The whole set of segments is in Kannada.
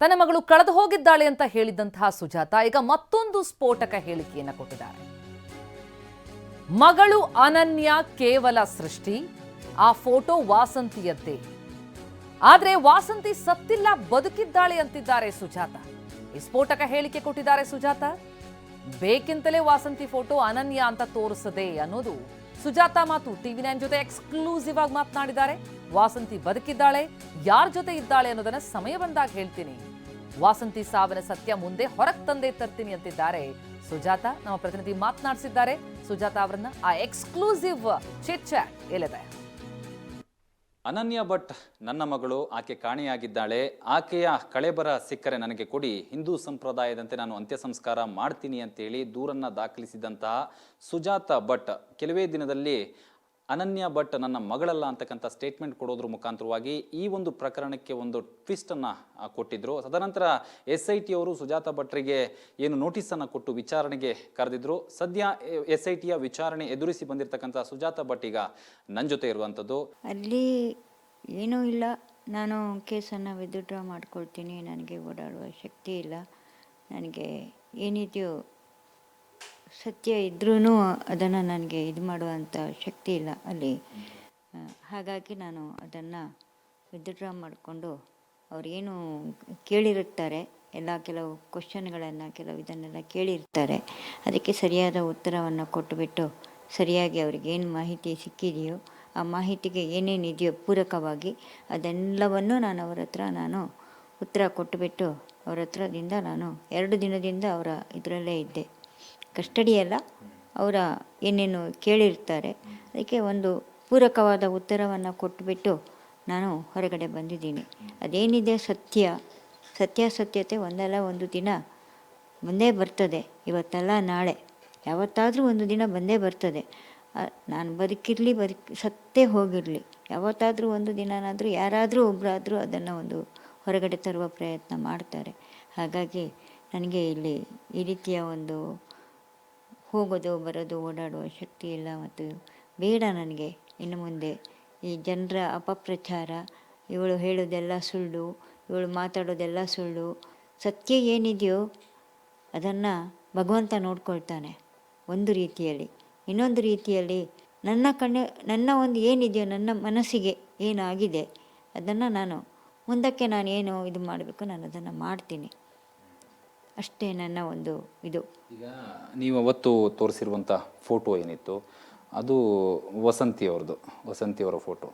ತನ್ನ ಮಗಳು ಕಳೆದು ಹೋಗಿದ್ದಾಳೆ ಅಂತ ಹೇಳಿದಂತಹ ಸುಜಾತ ಈಗ ಮತ್ತೊಂದು ಸ್ಫೋಟಕ ಹೇಳಿಕೆಯನ್ನು ಕೊಟ್ಟಿದ್ದಾರೆ. ಮಗಳು ಅನನ್ಯ ಕೇವಲ ಸೃಷ್ಟಿ, ಆ ಫೋಟೋ ವಾಸಂತಿಯದ್ದೇ. ಆದರೆ ವಾಸಂತಿ ಸತ್ತಿಲ್ಲ, ಬದುಕಿದ್ದಾಳೆ ಅಂತಿದ್ದಾರೆ ಸುಜಾತ. ಈ ಸ್ಫೋಟಕ ಹೇಳಿಕೆ ಕೊಟ್ಟಿದ್ದಾರೆ ಸುಜಾತ. ಬೇಕಿಂತಲೇ ವಾಸಂತಿ ಫೋಟೋ ಅನನ್ಯ ಅಂತ ತೋರಿಸದೆ ಅನ್ನೋದು ಸುಜಾತ ಮಾತು. ಟಿವಿ ನೈನ್ ಜೊತೆ ಎಕ್ಸ್ಕ್ಲೂಸಿವ್ ಆಗಿ ಮಾತನಾಡಿದ್ದಾರೆ. ವಾಸಂತಿ ಬದುಕಿದ್ದಾಳೆ, ಯಾರ ಜೊತೆ ಇದ್ದಾಳೆ ಅನ್ನೋದನ್ನ ಸಮಯ ಬಂದಾಗ ಹೇಳ್ತೀನಿ. ವಾಸಂತಿ ಸಾವಿನ ಸತ್ಯ ಮುಂದೆ ಹೊರಗೆ ತಂದೆ ತರ್ತೀನಿ ಅಂತಿದ್ದಾರೆ. ಸುಜಾತ ನಮ್ಮ ಪ್ರತಿನಿಧಿ ಮಾತನಾಡಿಸಿದ್ದಾರೆ. ಸುಜಾತ ಅವರನ್ನ ಆ ಎಕ್ಸ್ಕ್ಲೂಸಿವ್ ಚಿಟ್ ಚಾಟ್ ಎಲ್ಲಿದೆ? ಅನನ್ಯ ಭಟ್ ನನ್ನ ಮಗಳು, ಆಕೆ ಕಾಣೆಯಾಗಿದ್ದಾಳೆ. ಆಕೆಯ ಕಳೆಬರ ಸಿಕ್ಕರೆ ನನಗೆ ಕೊಡಿ. ಹಿಂದೂ ಸಂಪ್ರದಾಯದಂತೆ ನಾನು ಅಂತ್ಯ ಸಂಸ್ಕಾರ ಮಾಡ್ತೀನಿ ಅಂತೇಳಿ ದೂರನ್ನ ದಾಖಲಿಸಿದಂತಹ ಸುಜಾತ ಭಟ್ ಕೆಲವೇ ದಿನದಲ್ಲಿ ಅನನ್ಯ ಭಟ್ ನನ್ನ ಮಗಳಲ್ಲ ಅಂತಕ್ಕಂಥ ಸ್ಟೇಟ್ಮೆಂಟ್ ಕೊಡೋದ್ರ ಮುಖಾಂತರವಾಗಿ ಈ ಒಂದು ಪ್ರಕರಣಕ್ಕೆ ಒಂದು ಟ್ವಿಸ್ಟನ್ನು ಕೊಟ್ಟಿದ್ದರು ತದನಂತರ ಎಸ್ ಐ ಟಿ ಅವರು ಸುಜಾತ ಭಟ್ರಿಗೆ ಏನು ನೋಟಿಸ್ ಅನ್ನ ಕೊಟ್ಟು ವಿಚಾರಣೆಗೆ ಕರೆದಿದ್ರು. ಸದ್ಯ ಎಸ್ ಐ ಟಿಯ ವಿಚಾರಣೆ ಎದುರಿಸಿ ಬಂದಿರತಕ್ಕಂಥ ಸುಜಾತ ಭಟ್ ಈಗ ನನ್ನ ಜೊತೆ ಇರುವಂಥದ್ದು. ಅಲ್ಲಿ ಏನೂ ಇಲ್ಲ. ನಾನು ಕೇಸನ್ನು ವಿತ್ಡ್ರಾ ಮಾಡ್ಕೊಳ್ತೀನಿ. ನನಗೆ ಓಡಾಡುವ ಶಕ್ತಿ ಇಲ್ಲ. ನನಗೆ ಏನಿದೆಯೋ ಸತ್ಯ ಇದ್ರೂ ಅದನ್ನು ನನಗೆ ಇದು ಮಾಡುವಂಥ ಶಕ್ತಿ ಇಲ್ಲ ಅಲ್ಲಿ. ಹಾಗಾಗಿ ನಾನು ಅದನ್ನು ವಿತ್ಡ್ರಾ ಮಾಡಿಕೊಂಡು ಅವ್ರೇನು ಕೇಳಿರುತ್ತಾರೆ, ಎಲ್ಲ ಕೆಲವು ಕ್ವಶನ್ಗಳನ್ನು ಕೆಲವು ಇದನ್ನೆಲ್ಲ ಕೇಳಿರ್ತಾರೆ, ಅದಕ್ಕೆ ಸರಿಯಾದ ಉತ್ತರವನ್ನು ಕೊಟ್ಟುಬಿಟ್ಟು ಸರಿಯಾಗಿ ಅವ್ರಿಗೆ ಏನು ಮಾಹಿತಿ ಸಿಕ್ಕಿದೆಯೋ, ಆ ಮಾಹಿತಿಗೆ ಏನೇನಿದೆಯೋ ಪೂರಕವಾಗಿ ಅದೆಲ್ಲವನ್ನು ನಾನು ಅವರ ಹತ್ರ ನಾನು ಉತ್ತರ ಕೊಟ್ಟುಬಿಟ್ಟು ಅವರ ಹತ್ರದಿಂದ ನಾನು ಎರಡು ದಿನದಿಂದ ಅವರ ಇದರಲ್ಲೇ ಇದ್ದೆ. ಕಸ್ಟಡಿ ಅಲ್ಲ, ಅವರ ಏನೇನು ಕೇಳಿರ್ತಾರೆ. ಅದಕ್ಕೆ ಒಂದು ಪೂರಕವಾದ ಉತ್ತರವನ್ನು ಕೊಟ್ಟುಬಿಟ್ಟು ನಾನು ಹೊರಗಡೆ ಬಂದಿದ್ದೀನಿ. ಅದೇನಿದೆ ಸತ್ಯ? ಸತ್ಯಾಸತ್ಯತೆ ಒಂದಲ್ಲ, ಒಂದು ದಿನ ಬಂದೇ ಬರ್ತದೆ. ಇವತ್ತಲ್ಲ ನಾಳೆ. ಯಾವತ್ತಾದರೂ ಒಂದು ದಿನ ಬಂದೇ ಬರ್ತದೆ. ನಾನು ಬದುಕಿರಲಿ ಬದುಕಿ ಸತ್ತೇ ಹೋಗಿರಲಿ. ಯಾವತ್ತಾದರೂ ಒಂದು ದಿನನಾದರೂ, ಯಾರಾದರೂ ಒಬ್ಬರಾದರೂ ಅದನ್ನು ಒಂದು ಹೊರಗಡೆ ತರುವ ಪ್ರಯತ್ನ ಮಾಡ್ತಾರೆ. ಹಾಗಾಗಿ, ನನಗೆ ಇಲ್ಲಿ ಈ ರೀತಿಯ ಒಂದು ಹೋಗೋದು, ಬರೋದು, ಓಡಾಡುವ ಶಕ್ತಿ ಇಲ್ಲ ಮತ್ತು ಬೇಡ ನನಗೆ. ಇನ್ನು ಮುಂದೆ ಈ ಜನರ ಅಪಪ್ರಚಾರ, ಇವಳು ಹೇಳೋದೆಲ್ಲ ಸುಳ್ಳು, ಇವಳು ಮಾತಾಡೋದೆಲ್ಲ ಸುಳ್ಳು, ಸತ್ಯ ಏನಿದೆಯೋ ಅದನ್ನು ಭಗವಂತ ನೋಡ್ಕೊಳ್ತಾನೆ ಒಂದು ರೀತಿಯಲ್ಲಿ. ಇನ್ನೊಂದು ರೀತಿಯಲ್ಲಿ ನನ್ನ ಕಣ್ಣು, ನನ್ನ ಒಂದು ಏನಿದೆಯೋ, ನನ್ನ ಮನಸ್ಸಿಗೆ ಏನಾಗಿದೆ, ಅದನ್ನು ನಾನು ಮುಂದಕ್ಕೆ ನಾನು ಏನು ಇದು ಮಾಡಬೇಕು, ನಾನು ಅದನ್ನು ಮಾಡ್ತೀನಿ. ಅಷ್ಟೇ ನನ್ನ ಒಂದು ಇದು. ಈಗ ನೀವು ಅವತ್ತು ತೋರಿಸಿರುವಂಥ ಫೋಟೋ ಏನಿತ್ತು ಅದು ವಸಂತಿ ಅವ್ರದ್ದು ವಸಂತಿ ಅವರ ಫೋಟೋ.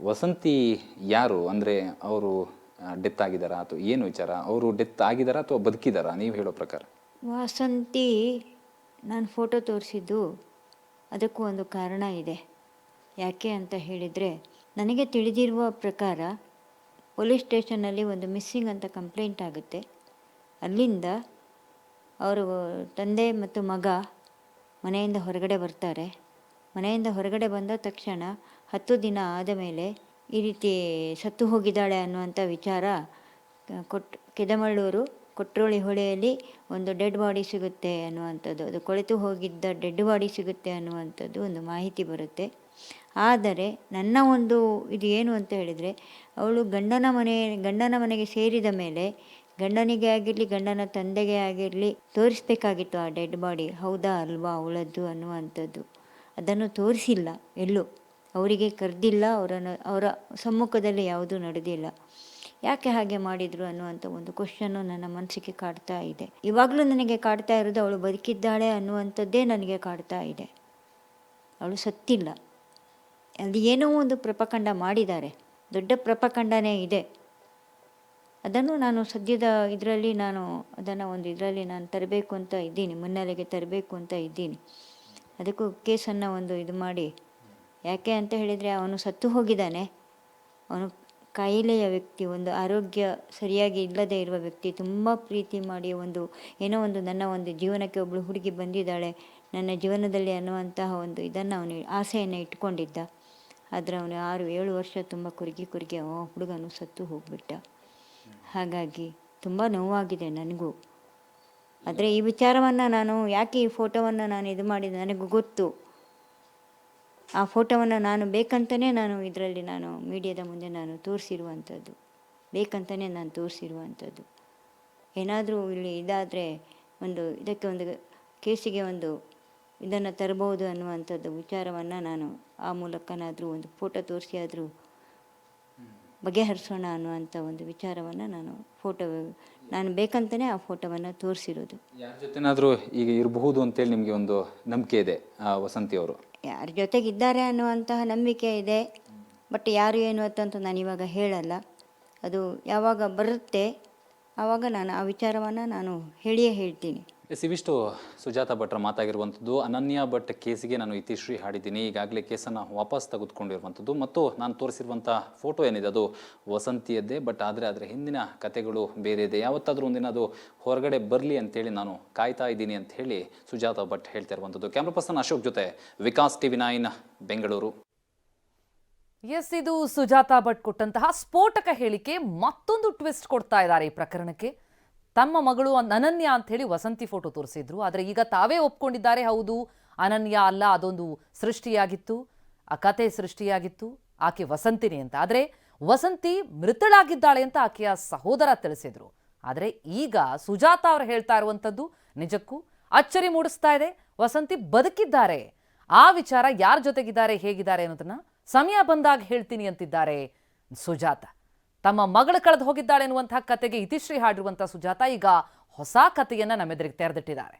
ವಸಂತಿ ಯಾರು? ಅಂದರೆ ಅವರು ಡೆತ್ ಆಗಿದ್ದಾರಾ ಅಥವಾ ಏನು ವಿಚಾರ? ಅವರು ಡೆತ್ ಆಗಿದ್ದಾರಾ ಅಥವಾ ಬದುಕಿದಾರಾ ನೀವು ಹೇಳೋ ಪ್ರಕಾರ. ವಸಂತಿ ನಾನು ಫೋಟೋ ತೋರಿಸಿದ್ದು ಅದಕ್ಕೂ ಒಂದು ಕಾರಣ ಇದೆ. ಯಾಕೆ ಅಂತ ಹೇಳಿದರೆ ನನಗೆ ತಿಳಿದಿರುವ ಪ್ರಕಾರ ಪೊಲೀಸ್ ಸ್ಟೇಷನ್ನಲ್ಲಿ ಒಂದು ಮಿಸ್ಸಿಂಗ್ ಅಂತ ಕಂಪ್ಲೇಂಟ್ ಆಗುತ್ತೆ. ಅಲ್ಲಿಂದ ಅವರು ತಂದೆ ಮತ್ತು ಮಗ ಮನೆಯಿಂದ ಹೊರಗಡೆ ಬರ್ತಾರೆ. ಮನೆಯಿಂದ ಹೊರಗಡೆ ಬಂದ ತಕ್ಷಣ ಹತ್ತು ದಿನ ಆದ ಮೇಲೆ ಈ ರೀತಿ ಸತ್ತು ಹೋಗಿದ್ದಾಳೆ ಅನ್ನುವಂಥ ವಿಚಾರ, ಕೊಟ್, ಕೆದಮಳ್ಳೂರು ಕೊಟ್ರೋಳಿ ಹೊಳೆಯಲ್ಲಿ ಒಂದು ಡೆಡ್ ಬಾಡಿ ಸಿಗುತ್ತೆ ಅನ್ನುವಂಥದ್ದು, ಅದು ಕೊಳೆತು ಹೋಗಿದ್ದ ಡೆಡ್ ಬಾಡಿ ಸಿಗುತ್ತೆ ಅನ್ನುವಂಥದ್ದು ಒಂದು ಮಾಹಿತಿ ಬರುತ್ತೆ. ಆದರೆ ನನ್ನ ಒಂದು ಇದು ಏನು ಅಂತ ಹೇಳಿದರೆ, ಅವಳು ಗಂಡನ ಮನೆ, ಗಂಡನ ಮನೆಗೆ ಸೇರಿದ ಮೇಲೆ ಗಂಡನಿಗೆ ಆಗಿರಲಿ, ಗಂಡನ ತಂದೆಗೆ ಆಗಿರಲಿ ತೋರಿಸ್ಬೇಕಾಗಿತ್ತು ಆ ಡೆಡ್ ಬಾಡಿ. ಹೌದಾ ಅಲ್ವಾ ಅವಳದ್ದು ಅನ್ನುವಂಥದ್ದು. ಅದನ್ನು ತೋರಿಸಿಲ್ಲ, ಎಲ್ಲೂ. ಅವರಿಗೆ ಕರೆದಿಲ್ಲ, ಅವರನ್ನು, ಅವರ ಸಮ್ಮುಖದಲ್ಲಿ ಯಾವುದೂ ನಡೆದಿಲ್ಲ. ಯಾಕೆ ಹಾಗೆ ಮಾಡಿದರು ಅನ್ನುವಂಥ ಒಂದು ಕ್ವಶನ್ನು ನನ್ನ ಮನಸ್ಸಿಗೆ ಕಾಡ್ತಾ ಇದೆ. ಇವಾಗಲೂ ನನಗೆ ಕಾಡ್ತಾ ಇರೋದು ಅವಳು ಬದುಕಿದ್ದಾಳೆ ಅನ್ನುವಂಥದ್ದೇ ನನಗೆ ಕಾಡ್ತಾ ಇದೆ. ಅವಳು ಸತ್ತಿಲ್ಲ. ಅಲ್ಲಿ ಏನೋ ಒಂದು ಪ್ರಪಖಂಡ ಮಾಡಿದ್ದಾರೆ. ದೊಡ್ಡ ಪ್ರಪಖಂಡನೇ ಇದೆ. ಅದನ್ನು ನಾನು ಸದ್ಯದ ಇದರಲ್ಲಿ ನಾನು ಅದನ್ನು ಒಂದು ಇದರಲ್ಲಿ ನಾನು ತರಬೇಕು ಅಂತ ಇದ್ದೀನಿ, ಮುನ್ನೆಲೆಗೆ ತರಬೇಕು ಅಂತ ಇದ್ದೀನಿ. ಅದಕ್ಕೂ ಕೇಸನ್ನು ಒಂದು ಇದು ಮಾಡಿ. ಯಾಕೆ ಅಂತ ಹೇಳಿದರೆ ಅವನು ಸತ್ತು ಹೋಗಿದ್ದಾನೆ. ಅವನು ಕಾಯಿಲೆಯ ವ್ಯಕ್ತಿ, ಒಂದು ಆರೋಗ್ಯ ಸರಿಯಾಗಿ ಇಲ್ಲದೇ ಇರುವ ವ್ಯಕ್ತಿ, ತುಂಬ ಪ್ರೀತಿ ಮಾಡಿ ಒಂದು, ಏನೋ ಒಂದು ನನ್ನ ಒಂದು ಜೀವನಕ್ಕೆ ಒಬ್ಬಳು ಹುಡುಗಿ ಬಂದಿದ್ದಾಳೆ, ನನ್ನ ಜೀವನದಲ್ಲಿ ಅನ್ನುವಂತಹ ಒಂದು ಇದನ್ನು ಅವನು ಆಸೆಯನ್ನು ಇಟ್ಕೊಂಡಿದ್ದ. ಆದರೆ ಅವನು ಆರು, ಏಳು ವರ್ಷ ತುಂಬ ಕುರುಗಿ ಕುರುಗಿ ಅವ ಹುಡುಗನು ಸತ್ತು ಹೋಗ್ಬಿಟ್ಟ. ಹಾಗಾಗಿ ತುಂಬ ನೋವಾಗಿದೆ ನನಗೂ. ಆದರೆ ಈ ವಿಚಾರವನ್ನು ನಾನು, ಯಾಕೆ ಈ ಫೋಟೋವನ್ನು ನಾನು ಇದು ಮಾಡಿದೆ ನನಗೂ ಗೊತ್ತು. ಆ ಫೋಟೋವನ್ನು ನಾನು ಬೇಕಂತಲೇ ನಾನು ಇದರಲ್ಲಿ ನಾನು ಮೀಡಿಯಾದ ಮುಂದೆ ನಾನು ತೋರಿಸಿರುವಂಥದ್ದು ಬೇಕಂತಲೇ ನಾನು ತೋರಿಸಿರುವಂಥದ್ದು ಏನಾದರೂ ಇಲ್ಲಿ ಇದಾದರೆ ಒಂದು, ಇದಕ್ಕೆ ಒಂದು ಕೇಸಿಗೆ ಒಂದು ಇದನ್ನು ತರಬಹುದು ಅನ್ನುವಂಥದ್ದು ವಿಚಾರವನ್ನು ನಾನು ಆ ಮೂಲಕನಾದರೂ ಒಂದು ಫೋಟೋ ತೋರಿಸಿ ಆದರೂ ಬಗೆಹರಿಸೋಣ ಅನ್ನುವಂಥ ಒಂದು ವಿಚಾರವನ್ನು ನಾನು ಫೋಟೋ ನಾನು ಬೇಕಂತಲೇ ಆ ಫೋಟೋವನ್ನು ತೋರಿಸಿರೋದು. ಯಾರ ಜೊತೆನಾದರೂ ಈಗ ಇರಬಹುದು ಅಂತೇಳಿ ನಿಮಗೆ ಒಂದು ನಂಬಿಕೆ ಇದೆ ಆ, ವಸಂತಿ ಅವರು? ಯಾರ ಜೊತೆಗಿದ್ದಾರೆ ಅನ್ನುವಂತಹ ನಂಬಿಕೆ ಇದೆ ಬಟ್ ಯಾರು ಏನು ಅಂತಂತ ನಾನು ಇವಾಗ ಹೇಳಲ್ಲ. ಅದು ಯಾವಾಗ ಬರುತ್ತೆ ಆವಾಗ ನಾನು ಆ ವಿಚಾರವನ್ನು ನಾನು ಹೇಳಿಯೇ ಹೇಳ್ತೀನಿ. ಎಸ್ ಇವಿಷ್ಟು ಸುಜಾತ ಭಟ್ರ ಮಾತಾಗಿರುವಂಥದ್ದು, ಅನನ್ಯ ಭಟ್ ಕೇಸಿಗೆ ನಾನು ಇತಿಶ್ರೀ ಹಾಡಿದ್ದೀನಿ. ಈಗಾಗಲೇ ಕೇಸನ್ನು ವಾಪಸ್ ತೆಗೆದುಕೊಂಡಿರುವಂಥದ್ದು ಮತ್ತು ನಾನು ತೋರಿಸಿರುವಂಥ ಫೋಟೋ ಏನಿದೆ, ಅದು ವಸಂತಿಯದ್ದೇ, ಬಟ್ ಆದರೆ ಅದರ ಹಿಂದಿನ ಕತೆಗಳು ಬೇರೆ ಇದೆ ಯಾವತ್ತಾದರೂ ಒಂದಿನ ಅದು ಹೊರಗಡೆ ಬರಲಿ ಅಂತೇಳಿ ನಾನು ಕಾಯ್ತಾ ಇದ್ದೀನಿ ಅಂತ ಹೇಳಿ ಸುಜಾತ ಭಟ್ ಹೇಳ್ತಾ ಇರುವಂಥದ್ದು. ಕ್ಯಾಮ್ರಾ ಪರ್ಸನ್ ಅಶೋಕ್ ಜೊತೆ Vikas TV nine, Bengaluru. Yes, ಇದು ಸುಜಾತ ಭಟ್ ಕೊಟ್ಟಂತಹ ಸ್ಫೋಟಕ ಹೇಳಿಕೆ ಮತ್ತೊಂದು ಟ್ವಿಸ್ಟ್ ಕೊಡ್ತಾ ಇದ್ದಾರೆ ಈ ಪ್ರಕರಣಕ್ಕೆ. ತಮ್ಮ ಮಗಳು ಅನನ್ಯ ಅಂತ ಹೇಳಿ ವಸಂತಿ ಫೋಟೋ ತೋರಿಸಿದ್ರು. ಆದರೆ ಈಗ ತಾವೇ ಒಪ್ಕೊಂಡಿದ್ದಾರೆ, ಹೌದು. ಅನನ್ಯ ಅಲ್ಲ, ಅದೊಂದು ಸೃಷ್ಟಿಯಾಗಿತ್ತು. ಆ ಕತೆ ಸೃಷ್ಟಿಯಾಗಿತ್ತು. ಆಕೆ ವಸಂತಿನಿ ಅಂತ. ಆದರೆ ವಸಂತಿ ಮೃತಳಾಗಿದ್ದಾಳೆ ಅಂತ ಆಕೆಯ ಸಹೋದರ ತಿಳಿಸಿದ್ರು. ಆದರೆ ಈಗ ಸುಜಾತ ಅವರು ಹೇಳ್ತಾ ಇರುವಂಥದ್ದು ನಿಜಕ್ಕೂ ಅಚ್ಚರಿ ಮೂಡಿಸ್ತಾ ಇದೆ. ವಸಂತಿ ಬದುಕಿದ್ದಾರೆ. ಆ ವಿಚಾರ ಯಾರ ಜೊತೆಗಿದ್ದಾರೆ, ಹೇಗಿದ್ದಾರೆ ಅನ್ನೋದನ್ನ ಸಮಯ ಬಂದಾಗ ಹೇಳ್ತೀನಿ ಅಂತಿದ್ದಾರೆ ಸುಜಾತ. ತಮ್ಮ ಮಗಳು ಕಳೆದು ಹೋಗಿದ್ದಾಳೆ ಎನ್ನುವಂತಹ ಕತೆಗೆ ಇತಿಶ್ರೀ ಹಾಡಿರುವಂತಹ ಸುಜಾತ ಈಗ ಹೊಸ ಕಥೆಯನ್ನ ನಮ್ಮೆದುರಿಗೆ ತೆರೆದಿಟ್ಟಿದ್ದಾರೆ.